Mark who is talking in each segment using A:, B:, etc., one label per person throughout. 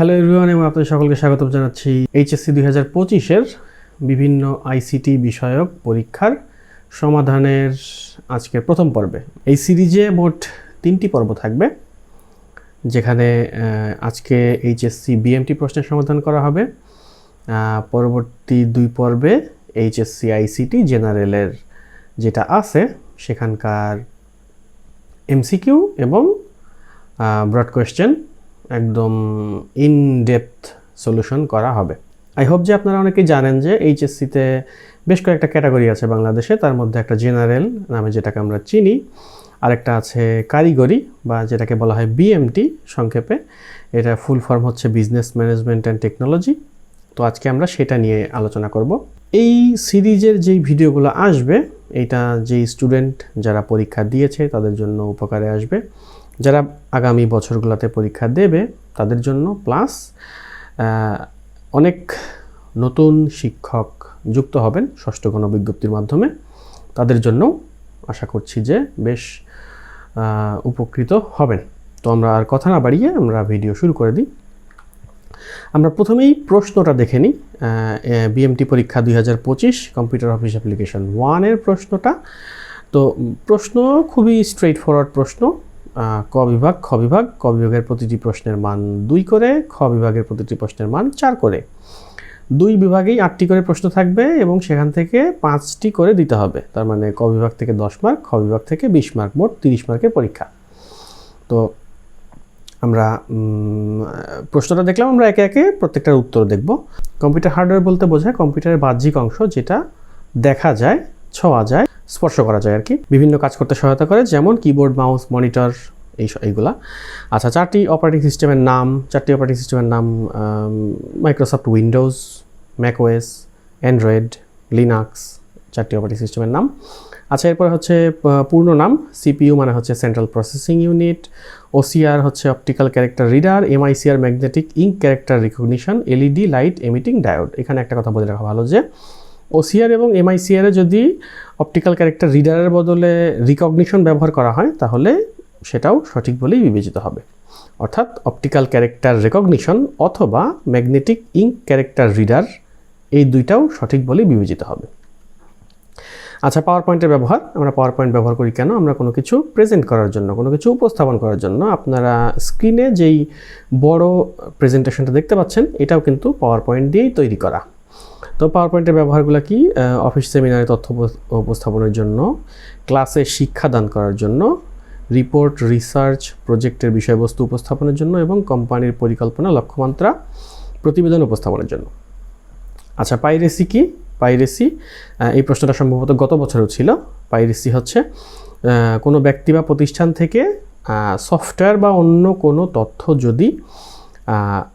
A: Hello everyone এবং আপনাদের সকলকে স্বাগত জানাচ্ছি এইচএসসি দুই হাজার পঁচিশের বিভিন্ন আইসিটি বিষয়ক পরীক্ষার সমাধানের আজকের প্রথম পর্বে। এই সিরিজে মোট তিনটি পর্ব থাকবে, যেখানে আজকে এইচএসসি বিএমটি প্রশ্নের সমাধান করা হবে। পরবর্তী দুই পর্বে এইচএসসি আইসিটি জেনারেলের যেটা আছে, সেখানকার এমসিকিউ এবং ব্রড কোয়েশ্চেন একদম ইন ডেপথ সলিউশন করা হবে। আই হোপ যে আপনারা অনেকেই জানেন যে এইচএসসিতে বেশ কয়েকটা ক্যাটাগরি আছে বাংলাদেশে। তার মধ্যে একটা জেনারেল নামে যেটাকে আমরা চিনি, আরেকটা আছে কারিগরি বা যেটাকে বলা হয় বিএমটি সংক্ষেপে। এটা ফুল ফর্ম হচ্ছে বিজনেস ম্যানেজমেন্ট অ্যান্ড টেকনোলজি তো আজকে আমরা সেটা নিয়ে আলোচনা করব। এই সিরিজের যেই ভিডিওগুলো আসবে এটা যেই স্টুডেন্ট যারা পরীক্ষা দিয়েছে তাদের জন্য উপকারে আসবে। যারা আগামী বছরগুলোতে পরীক্ষা দেবে, তাদের জন্য প্লাস অনেক নতুন শিক্ষক যুক্ত হবেন ষষ্ঠ গণবিজ্ঞপ্তির মাধ্যমে। তাদের জন্য আশা করছি যে বেশ উপকৃত হবেন। তো আমরা আর কথা না বাড়িয়ে আমরা ভিডিও শুরু করে দিই। আমরা প্রথমেই প্রশ্নটা দেখে নিই। বিএমটি পরীক্ষা দুই হাজার পঁচিশ কম্পিউটার অফিস অ্যাপ্লিকেশন ওয়ানের প্রশ্নটা। তো প্রশ্ন খুবই স্ট্রেইট ফরওয়ার্ড প্রশ্ন। ক বিভাগ, খ বিভাগ, ক বিভাগের প্রতিটি প্রশ্নের মান দুই করে, খ বিভাগের প্রতিটি প্রশ্নের মান চার করে। দুই বিভাগেই আটটি করে প্রশ্ন থাকবে এবং সেখান থেকে পাঁচটি করে দিতে হবে। তার মানে ক বিভাগ থেকে দশ মার্ক, খ বিভাগ থেকে বিশ মার্ক, মোট তিরিশ মার্কের পরীক্ষা। তো আমরা প্রশ্নটা দেখলাম, আমরা একে একে প্রত্যেকটার উত্তর দেখব। কম্পিউটার হার্ডওয়্যার বলতে বোঝায় কম্পিউটারের বাহ্যিক অংশ যেটা দেখা যায়, ছোঁয়া যায় স্পর্শ করা যায় আর কি। বিভিন্ন কাজ করতে সহায়তা করে, যেমন কিবোর্ড মাউস মনিটর এই এইগুলা। আচ্ছা চারটি অপারেটিং সিস্টেমের নাম, চারটি অপারেটিং সিস্টেমের নাম Microsoft Windows macOS Android Linux চারটি অপারেটিং সিস্টেমের নাম। আচ্ছা এরপরে হচ্ছে পূর্ণ নাম সিপিইউ মানে হচ্ছে সেন্ট্রাল প্রসেসিং ইউনিট ওসিআর হচ্ছে optical character reader MICR magnetic ink character recognition LED light emitting diode এখানে একটা কথা বলে রাখা ভালো যে ওসিআর এবং এমআইসিআর যদি অপটিক্যাল ক্যারেক্টার রিডারের বদলে রিকগনিশন ব্যবহার করা হয়, তাহলে সেটাও সঠিক বলেই বিবেচিত হবে। অর্থাৎ অপটিক্যাল ক্যারেক্টার রেকগনিশন অথবা ম্যাগনেটিক ইঙ্ক ক্যারেক্টার রিডার এই দুইটাও সঠিক বলেই বিবেচিত হবে। আচ্ছা পাওয়ার পয়েন্টের ব্যবহার। আমরা পাওয়ার পয়েন্ট ব্যবহার করি কেন? আমরা কোনো কিছু প্রেজেন্ট করার জন্য, কোনো কিছু উপস্থাপন করার জন্য আপনারা স্ক্রিনে যেই বড় প্রেজেন্টেশনটা দেখতে পাচ্ছেন, এটাও কিন্তু পাওয়ার পয়েন্ট দিয়েই তৈরি করা। তো পাওয়ার পয়েন্টের ব্যবহারগুলো কি? অফিস সেমিনারে তথ্য উপস্থাপনের জন্য ক্লাসে শিক্ষাদান করার জন্য রিপোর্ট রিসার্চ প্রজেক্টের বিষয়বস্তু উপস্থাপনের জন্য এবং কোম্পানির পরিকল্পনা, লক্ষ্যমাত্রা, প্রতিবেদন উপস্থাপনের জন্য। আচ্ছা পাইরেসি কি? পাইরেসি এই প্রশ্নটা সম্ভবত গত বছরও ছিল। পাইরেসি হচ্ছে কোনো ব্যক্তি বা প্রতিষ্ঠান থেকে সফটওয়্যার বা অন্য কোনো তথ্য যদি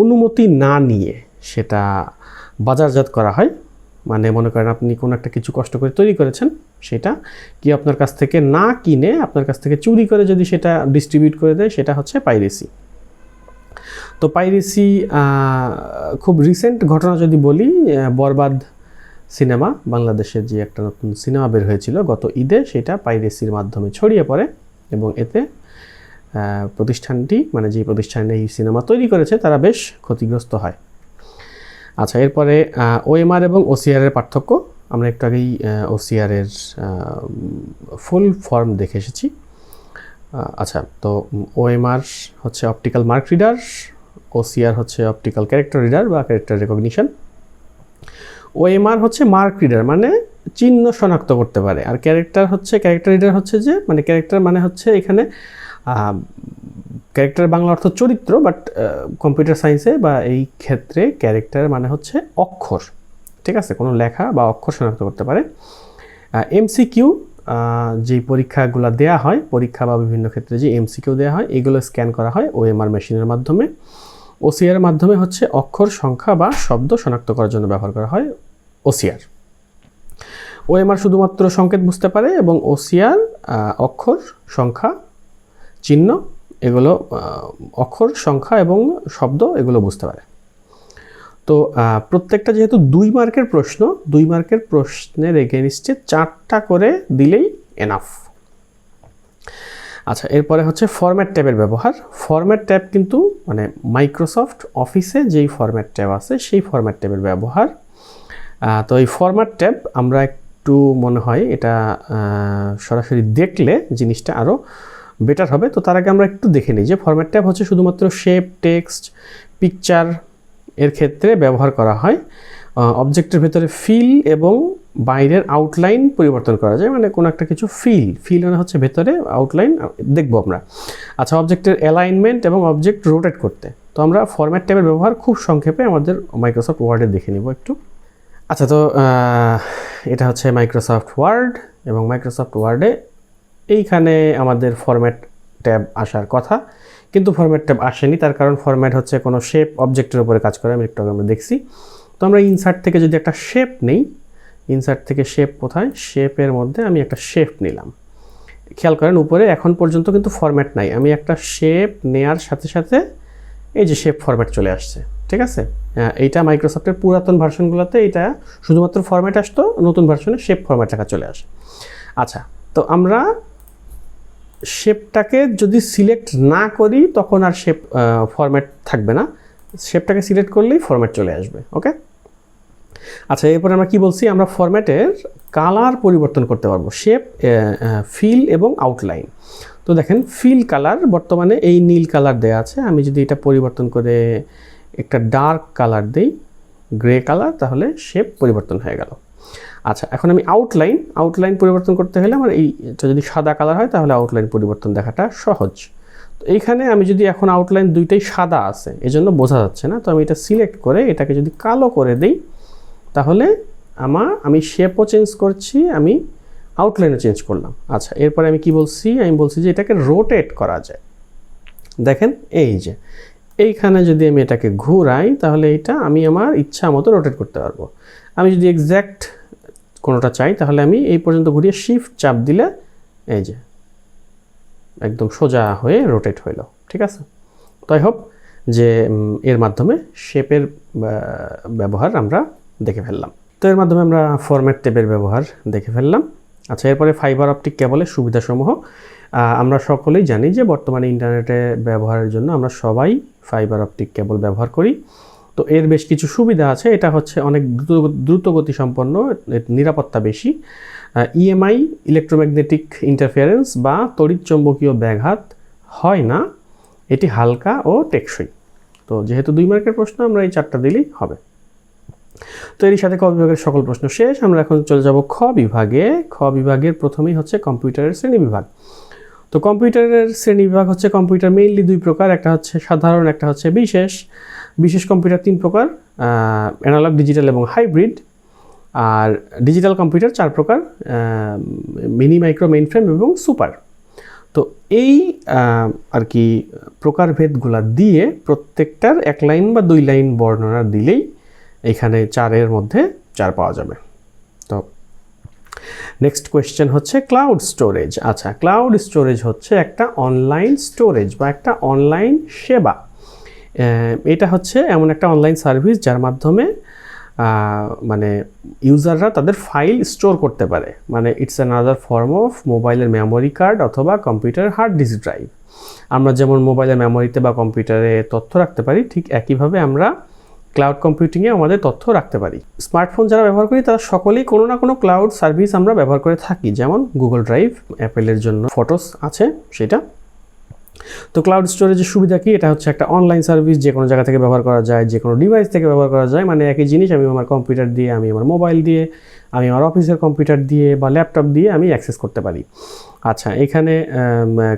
A: অনুমতি না নিয়ে সেটা বাজারজাত করা হয়। মানে মনে করেন আপনি কোনো একটা কিছু কষ্ট করে তৈরি করেছেন সেটা কি আপনার কাছ থেকে না কিনে আপনার কাছ থেকে চুরি করে যদি সেটা ডিস্ট্রিবিউট করে দেয় সেটা হচ্ছে পাইরেসি। তো পাইরেসি খুব রিসেন্ট ঘটনা যদি বলি বরবাদ সিনেমা বাংলাদেশের যে একটা নতুন সিনেমা বের হয়েছিল গত ঈদে, সেটা পাইরেসির মাধ্যমে ছড়িয়ে পড়ে এবং এতে প্রতিষ্ঠানটি মানে যে প্রতিষ্ঠানে এই সিনেমা তৈরি করেছে, তারা বেশ ক্ষতিগ্রস্ত হয়। আচ্ছা এরপরে ওএমআর এবং ওসিআর এর পার্থক্য। আমরা একটু আগেই ওসিআর এর ফুল ফর্ম দেখে এসেছি। আচ্ছা তো ওএমআর হচ্ছে অপটিক্যাল মার্ক রিডার ওসিআর হচ্ছে অপটিক্যাল ক্যারেক্টার রিডার বা ক্যারেক্টার রেকগনিশন ওএমআর হচ্ছে মার্ক রিডার মানে চিহ্ন শনাক্ত করতে পারে। আর ক্যারেক্টার হচ্ছে ক্যারেক্টার রিডার হচ্ছে যে মানে ক্যারেক্টার মানে হচ্ছে এখানে ক্যারেক্টার বাংলা অর্থ চরিত্র বাট কম্পিউটার সায়েন্সে বা এই ক্ষেত্রে ক্যারেক্টার মানে হচ্ছে অক্ষর, ঠিক আছে? কোনো লেখা বা অক্ষর শনাক্ত করতে পারে। এমসিকিউ যেই পরীক্ষাগুলো দেয়া হয়, পরীক্ষা বা বিভিন্ন ক্ষেত্রে যে এমসিকিউ দেওয়া হয়, এগুলো স্ক্যান করা হয় ওএমআর মেশিনের মাধ্যমে। ওসিআর মাধ্যমে হচ্ছে অক্ষর, সংখ্যা বা শব্দ শনাক্ত করার জন্য ব্যবহার করা হয় ওসিআর ওএমআর শুধুমাত্র সংকেত বুঝতে পারে এবং ওসিআর অক্ষর, সংখ্যা, চিহ্ন এগুলো অক্ষর, সংখ্যা এবং শব্দ এগুলো বুঝতে পারে। তো প্রত্যেকটা যেহেতু দুই মার্কের প্রশ্ন, দুই মার্কের প্রশ্নের এগেনস্টে চারটা করে দিলেই এনাফ আচ্ছা এরপরে হচ্ছে ফরম্যাট ট্যাবের ব্যবহার। ফরম্যাট ট্যাব কিন্তু মানে মাইক্রোসফট অফিসে যেই ফরম্যাট ট্যাব আছে, সেই ফরম্যাট ট্যাবের ব্যবহার। তো এই ফরম্যাট ট্যাব আমরা একটু মনে হয় এটা সরাসরি দেখলে জিনিসটা আরও বেটার হবে। তো তার আগে আমরা একটু দেখে নিই যে ফরম্যাট ট্যাব হচ্ছে শুধুমাত্র শেপ টেক্সট পিকচার এর ক্ষেত্রে ব্যবহার করা হয়। অবজেক্টের ভেতরে ফিল এবং বাইরের আউটলাইন পরিবর্তন করা যায়। মানে কোনো একটা কিছু ফিল ফিল মানে হচ্ছে ভেতরে আউটলাইন দেখব আমরা। আচ্ছা অবজেক্টের অ্যালাইনমেন্ট এবং অবজেক্ট রোটেট করতে। তো আমরা ফরম্যাট ট্যাবের ব্যবহার খুব সংক্ষেপে আমাদের মাইক্রোসফট ওয়ার্ডে দেখে নিব একটু। আচ্ছা তো এটা হচ্ছে মাইক্রোসফট ওয়ার্ড এবং মাইক্রোসফট ওয়ার্ডে এইখানে আমাদের ফরম্যাট ট্যাব আসার কথা। কিন্তু ফরম্যাট ট্যাব আসেনি, তার কারণ ফরম্যাট হচ্ছে কোনো শেপ অবজেক্টের উপরে কাজ করে, আমি একটু আমরা দেখছি। তো আমরা ইনসার্ট থেকে যদি একটা শেপ নেই ইনসার্ট থেকে শেপ কোথায়? শেপের মধ্যে আমি একটা শেপ নিলাম। খেয়াল করেন, উপরে এখন পর্যন্ত কিন্তু ফরম্যাট নাই। আমি একটা শেপ নেয়ার সাথে সাথে এই যে শেপ ফরম্যাট চলে আসছে, ঠিক আছে? এইটা মাইক্রোসফটের পুরাতন ভার্সনগুলোতে এটা শুধুমাত্র ফরম্যাট আসতো, নতুন ভার্সনে শেপ ফরম্যাট লেখা চলে আসে। আচ্ছা তো আমরা শেপটাকে যদি সিলেক্ট না করি, তখন আর শেপ ফরম্যাট থাকবে না। শেপটাকে সিলেক্ট করলেই ফরম্যাট চলে আসবে ওকে আচ্ছা এরপরে আমরা কি বলছি? আমরা ফরম্যাটের কালার পরিবর্তন করতে পারব শেপ ফিল এবং আউটলাইন তো দেখেন ফিল কালার বর্তমানে এই নীল কালার দেয়া আছে। আমি যদি এটা পরিবর্তন করে একটা ডার্ক কালার দেই গ্রে কালার তাহলে শেপ পরিবর্তন হয়ে গেল। আচ্ছা এখন আমি আউটলাইন আউটলাইন পরিবর্তন করতে হলে আমার এইটা যদি সাদা কালার হয় তাহলে আউটলাইন পরিবর্তন দেখাটা সহজ। তো এইখানে আমি যদি এখন আউটলাইন দুইটাই সাদা আছে, এজন্য বোঝা যাচ্ছে না। তো আমি এটা সিলেক্ট করে এটাকে যদি কালো করে দেই, তাহলে আমার, আমি শেপও চেঞ্জ করছি, আমি আউটলাইনও চেঞ্জ করলাম। আচ্ছা এরপরে আমি কি বলছি? আমি বলছি যে এটাকে রোটেট করা যায়। দেখেন, এই যে, এইখানে যদি আমি এটাকে ঘুরাই, তাহলে এটা আমি আমার ইচ্ছা মতো রোটেট করতে পারব। আমি যদি এক্স্যাক্ট কোনোটা চাই, তাহলে আমি এই পর্যন্ত ঘুরিয়ে শিফট চাপ দিলে এই যে একদম সোজা হয়ে রোটেট হইল, ঠিক আছে? তো আই হোপ যে এর মাধ্যমে শেপের ব্যবহার আমরা দেখে ফেললাম। তো এর মাধ্যমে আমরা ফরম্যাট টেপের ব্যবহার দেখে ফেললাম। আচ্ছা এরপরে ফাইবার অপটিক কেবলের সুবিধাসমূহ। আমরা সকলেই জানি যে বর্তমানে ইন্টারনেটে ব্যবহারের জন্য আমরা সবাই ফাইবার অপটিক কেবল ব্যবহার করি। তো এর বেশ কিছু সুবিধা আছে। এটা হচ্ছে অনেক দ্রুত দ্রুত গতি সম্পন্ন নিরাপত্তা বেশি। ইএমআই ইলেকট্রোম্যাগনেটিক ইন্টারফিয়ারেন্স বা তড়িৎ চৌম্বকীয় ব্যাঘাত হয় না। এটি হালকা ও টেকসই। তো যেহেতু দুই মার্কের প্রশ্ন, আমরা এই চারটা দিলেই হবে। তো এরই সাথে ক বিভাগের সকল প্রশ্ন শেষ। আমরা এখন চলে যাব খ বিভাগে। খ বিভাগের প্রথমেই হচ্ছে কম্পিউটারের শ্রেণি বিভাগ। তো কম্পিউটারের শ্রেণি বিভাগ হচ্ছে কম্পিউটার মেইনলি দুই প্রকার। একটা হচ্ছে সাধারণ, একটা হচ্ছে বিশেষ। বিশেষ কম্পিউটার তিন প্রকার অ্যানালগ ডিজিটাল এবং হাইব্রিড আর ডিজিটাল কম্পিউটার চার প্রকার মিনি মাইক্রো মেইন ফ্রেম এবং সুপার তো এই আর কি প্রকারভেদগুলা দিয়ে প্রত্যেকটার এক লাইন বা দুই লাইন বর্ণনা দিলেই এখানে চারের মধ্যে চার পাওয়া যাবে। তো নেক্সট কোয়েশ্চেন হচ্ছে ক্লাউড স্টোরেজ আচ্ছা ক্লাউড স্টোরেজ হচ্ছে একটা অনলাইন স্টোরেজ বা একটা অনলাইন সেবা। এটা হচ্ছে এমন একটা অনলাইন সার্ভিস যার মাধ্যমে মানে ইউজাররা তাদের ফাইল স্টোর করতে পারে। মানে ইটস অ্যানাদার ফর্ম অফ মোবাইলের মেমোরি কার্ড অথবা কম্পিউটার হার্ড ডিস্ক ড্রাইভ আমরা যেমন মোবাইলের মেমোরিতে বা কম্পিউটারে তথ্য রাখতে পারি, ঠিক একইভাবে আমরা ক্লাউড কম্পিউটিংয়ে আমাদের তথ্য রাখতে পারি। স্মার্টফোন যারা ব্যবহার করি, তারা সকলেই কোনো না কোনো ক্লাউড সার্ভিস আমরা ব্যবহার করে থাকি। যেমন গুগল ড্রাইভ অ্যাপেলের জন্য ফটোস আছে, সেটা। তো ক্লাউড স্টোরেজের সুবিধা কি? এটা হচ্ছে একটা অনলাইন সার্ভিস যে কোনো জায়গা থেকে ব্যবহার করা যায়, যে কোনো ডিভাইস থেকে ব্যবহার করা যায়। মানে একই জিনিস, আমি আমার কম্পিউটার দিয়ে, আমি আমার মোবাইল দিয়ে, আমি আমার অফিসের কম্পিউটার দিয়ে বা ল্যাপটপ দিয়ে আমি অ্যাক্সেস করতে পারি। আচ্ছা এখানে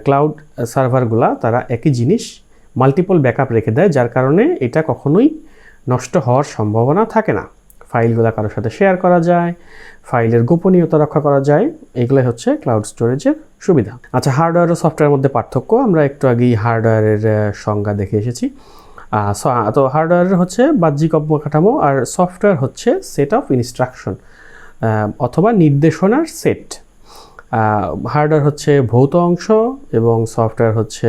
A: ক্লাউড সার্ভারগুলা তারা একই জিনিস মাল্টিপল ব্যাকআপ রেখে দেয়, যার কারণে এটা কখনোই নষ্ট হওয়ার সম্ভাবনা থাকে না। ফাইলগুলো কারোর সাথে শেয়ার করা যায়, ফাইলের গোপনীয়তা রক্ষা করা যায়, এগুলোই হচ্ছে ক্লাউড স্টোরেজের সুবিধা। আচ্ছা হার্ডওয়্যার ও সফটওয়্যারের মধ্যে পার্থক্য, আমরা একটু আগেই হার্ডওয়্যারের সংজ্ঞা দেখে এসেছি। তো হার্ডওয়্যার হচ্ছে বাহ্যিক অবকাঠামো আর সফটওয়্যার হচ্ছে সেট অফ ইনস্ট্রাকশন অথবা নির্দেশনার সেট হার্ডওয়্যার হচ্ছে ভৌত অংশ এবং সফটওয়্যার হচ্ছে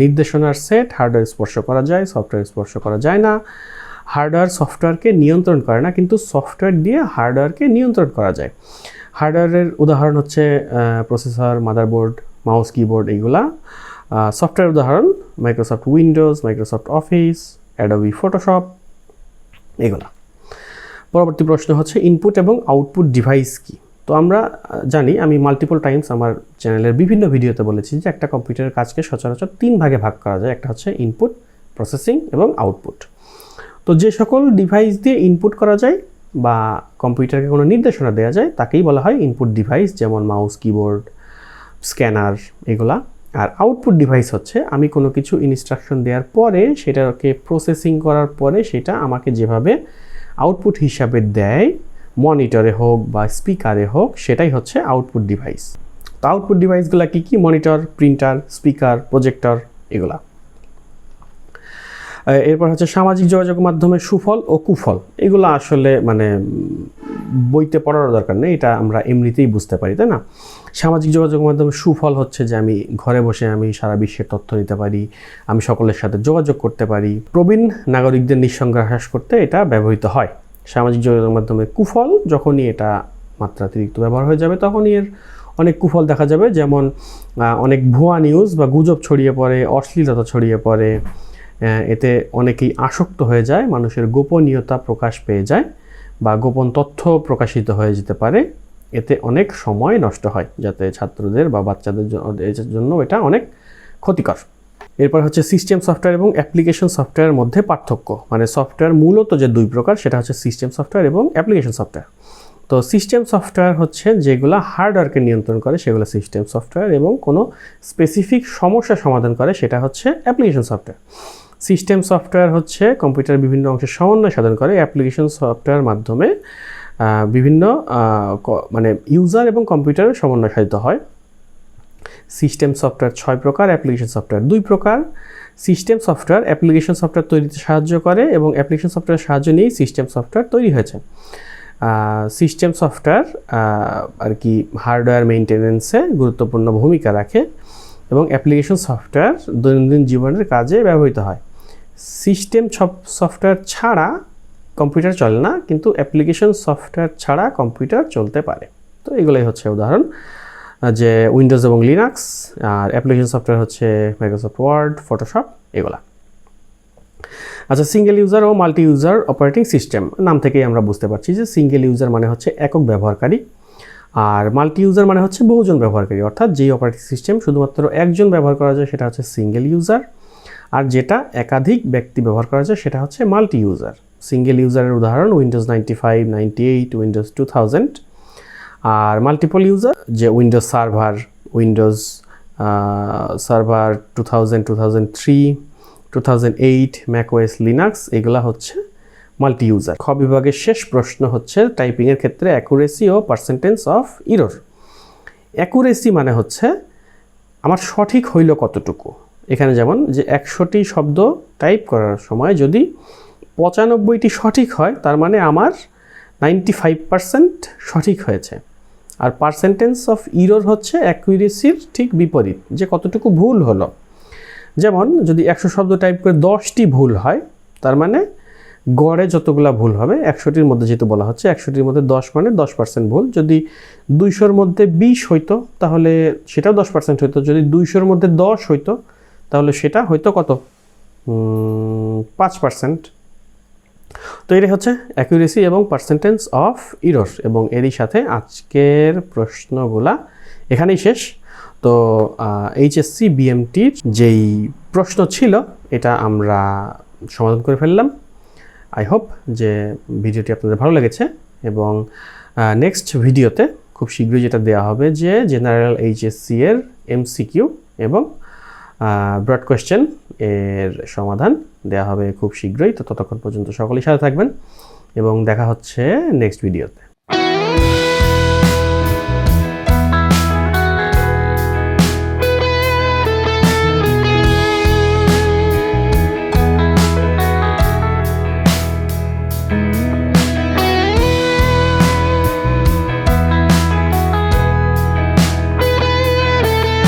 A: নির্দেশনার সেট হার্ডওয়্যার স্পর্শ করা যায় সফটওয়্যার স্পর্শ করা যায় না। হার্ডওয়্যার সফটওয়্যারকে নিয়ন্ত্রণ করে না, কিন্তু সফটওয়্যার দিয়ে হার্ডওয়্যারকে নিয়ন্ত্রণ করা যায়। হার্ডওয়্যারের উদাহরণ হচ্ছে প্রসেসর, মাদারবোর্ড, মাউস, কিবোর্ড এইগুলা। সফটওয়্যার উদাহরণ, Microsoft Windows, Microsoft Office, Adobe Photoshop এগুলা পরবর্তী প্রশ্ন হচ্ছে ইনপুট এবং আউটপুট ডিভাইস কি? তো আমরা জানি, আমি মাল্টিপল টাইমস আমার চ্যানেলের বিভিন্ন ভিডিওতে বলেছি যে একটা কম্পিউটারের কাজকে সচরাচর তিন ভাগে ভাগ করা যায়। একটা হচ্ছে ইনপুট প্রসেসিং এবং আউটপুট তো যে সকল ডিভাইস দিয়ে ইনপুট করা যায় বা কম্পিউটারকে কোনো নির্দেশনা দেওয়া যায়, তাকেই বলা হয় ইনপুট ডিভাইস যেমন মাউস কিবোর্ড স্ক্যানার এগুলা। আর আউটপুট ডিভাইস হচ্ছে, আমি কোনো কিছু ইনস্ট্রাকশন দেওয়ার পরে সেটাকে প্রসেসিং করার পরে সেটা আমাকে যেভাবে আউটপুট হিসাবে দেয় মনিটরে হোক বা স্পিকারে হোক, সেটাই হচ্ছে আউটপুট ডিভাইস তো আউটপুট ডিভাইসগুলো কী কী? মনিটর প্রিন্টার স্পিকার প্রজেক্টর এগুলা। এরপর হচ্ছে সামাজিক যোগাযোগ মাধ্যমে সুফল ও কুফল। এগুলো আসলে মানে বইতে পড়ার দরকার নেই, এটা আমরা এমনিতেই বুঝতে পারি, তাই না? সামাজিক যোগাযোগ মাধ্যমে সুফল হচ্ছে যে আমি ঘরে বসে আমি সারা বিশ্বের তথ্য নিতে পারি, আমি সকলের সাথে যোগাযোগ করতে পারি। প্রবীণ নাগরিকদের নিঃসঙ্গ হ্রাস করতে এটা ব্যবহৃত হয়। সামাজিক যোগাযোগ মাধ্যমে কুফল, যখনই এটা মাত্রাতিরিক্ত ব্যবহার হয়ে যাবে, তখনই এর অনেক কুফল দেখা যাবে। যেমন অনেক ভুয়া নিউজ বা গুজব ছড়িয়ে পড়ে, অশ্লীলতা ছড়িয়ে পড়ে এতে অনেকেই আসক্ত হয়ে যায়, মানুষের গোপনীয়তা প্রকাশ পেয়ে যায় বা গোপন তথ্য প্রকাশিত হয়ে যেতে পারে। এতে অনেক সময় নষ্ট হয় যাতে ছাত্রদের বা বাচ্চাদের জন্য এটা অনেক ক্ষতিকর। এরপর হচ্ছে সিস্টেম সফটওয়্যার এবং অ্যাপ্লিকেশন সফটওয়্যারের মধ্যে পার্থক্য। মানে সফটওয়্যার মূলত যে দুই প্রকার, সেটা হচ্ছে সিস্টেম সফটওয়্যার এবং অ্যাপ্লিকেশন সফটওয়্যার তো সিস্টেম সফটওয়্যার হচ্ছে যেগুলো হার্ডওয়্যারকে নিয়ন্ত্রণ করে, সেগুলো সিস্টেম সফটওয়্যার এবং কোনো স্পেসিফিক সমস্যা সমাধান করে, সেটা হচ্ছে অ্যাপ্লিকেশন সফটওয়্যার সিস্টেম সফটওয়্যার হচ্ছে কম্পিউটার বিভিন্ন অংশের সমন্বয় সাধন করে, অ্যাপ্লিকেশন সফটওয়্যার মাধ্যমে বিভিন্ন মানে ইউজার এবং কম্পিউটারের সমন্বয় সাধিত হয়। সিস্টেম সফটওয়্যার ছয় প্রকার, অ্যাপ্লিকেশন সফটওয়্যার দুই প্রকার। সিস্টেম সফটওয়্যার, অ্যাপ্লিকেশন সফটওয়্যার তৈরিতে সাহায্য করে এবং অ্যাপ্লিকেশন সফটওয়্যার সাহায্য নিয়েই সিস্টেম সফটওয়্যার তৈরি হয়েছে। সিস্টেম সফটওয়্যার আর কি হার্ডওয়্যার মেনটেনেন্সে গুরুত্বপূর্ণ ভূমিকা রাখে এবং অ্যাপ্লিকেশন সফটওয়্যার দৈনন্দিন জীবনের কাজে ব্যবহৃত হয়। সিস্টেম সফটওয়্যার ছাড়া কম্পিউটার চলে না, কিন্তু অ্যাপ্লিকেশন সফটওয়্যার ছাড়া কম্পিউটার চলতে পারে। তো এগুলোই হচ্ছে উদাহরণ। যে উইন্ডোজ এবং লিনাক্স আর অ্যাপ্লিকেশন সফটওয়্যার হচ্ছে মাইক্রোসফট ওয়ার্ড ফটোশপ এগুলা। আচ্ছা সিঙ্গেল ইউজার ও মাল্টি ইউজার অপারেটিং সিস্টেম নাম থেকেই আমরা বুঝতে পারছি যে সিঙ্গেল ইউজার মানে হচ্ছে একক ব্যবহারকারী আর মাল্টি ইউজার মানে হচ্ছে বহুজন ব্যবহারকারী। অর্থাৎ যেই অপারেটিং সিস্টেম শুধুমাত্র একজন ব্যবহার করা যায় সেটা হচ্ছে সিঙ্গেল ইউজার আর যেটা একাধিক ব্যক্তি ব্যবহার করা যায় সেটা হচ্ছে মাল্টি ইউজার সিঙ্গেল ইউজারের উদাহরণ Windows ninety five ninety eight Windows two thousand আর মাল্টিপল ইউজার যে Windows server Windows server two thousand two thousand three two thousand eight macOS Linux এগুলা হচ্ছে মাল্টি ইউজার খ বিভাগের শেষ প্রশ্ন হচ্ছে টাইপিংয়ের ক্ষেত্রে অ্যাকুরেসি ও পার্সেন্টেজ অফ ইরোর অ্যাকুরেসি মানে হচ্ছে আমার সঠিক হইল কতটুকু? এখানে যেমন যে একশোটি শব্দ টাইপ করার সময় যদি পঁচানব্বইটি সঠিক হয়, তার মানে আমার নাইনটি ফাইভ পার্সেন্ট সঠিক হয়েছে। আর পার্সেন্টেজ অফ ইরোর হচ্ছে অ্যাকুরেসির ঠিক বিপরীত, যে কতটুকু ভুল হলো। যেমন যদি একশো শব্দ টাইপ করে দশটি ভুল হয়, তার মানে গড়ে যতগুলা ভুল হবে, একশোটির মধ্যে যেহেতু বলা হচ্ছে, একশোটির মধ্যে দশ মানে দশ পার্সেন্ট ভুল। যদি দুইশোর মধ্যে বিশ হইতো, তাহলে সেটাও দশ পার্সেন্ট হইতো। যদি দুইশোর মধ্যে দশ হইতো তাহলে সেটা হয়তো কত? পাঁচ পার্সেন্ট। তো এটা হচ্ছে অ্যাকুরেসি এবং পার্সেন্টেজ অফ ইরোর এবং এরই সাথে আজকের প্রশ্নগুলা এখানেই শেষ। তো এইচএসসি বিএমটির যেই প্রশ্ন ছিল, এটা আমরা সমাধান করে ফেললাম। আই হোপ যে ভিডিওটি আপনাদের ভালো লেগেছে এবং নেক্সট ভিডিওতে খুব শীঘ্রই যেটা দেওয়া হবে যে জেনারেল এইচএসসি এর এমসিকিউ এবং ব্রড কোয়েশ্চেন এর সমাধান দেওয়া হবে খুব শীঘ্রই। তো ততক্ষণ পর্যন্ত সকলেই সাথে থাকবেন এবং দেখা হচ্ছে নেক্সট ভিডিওতে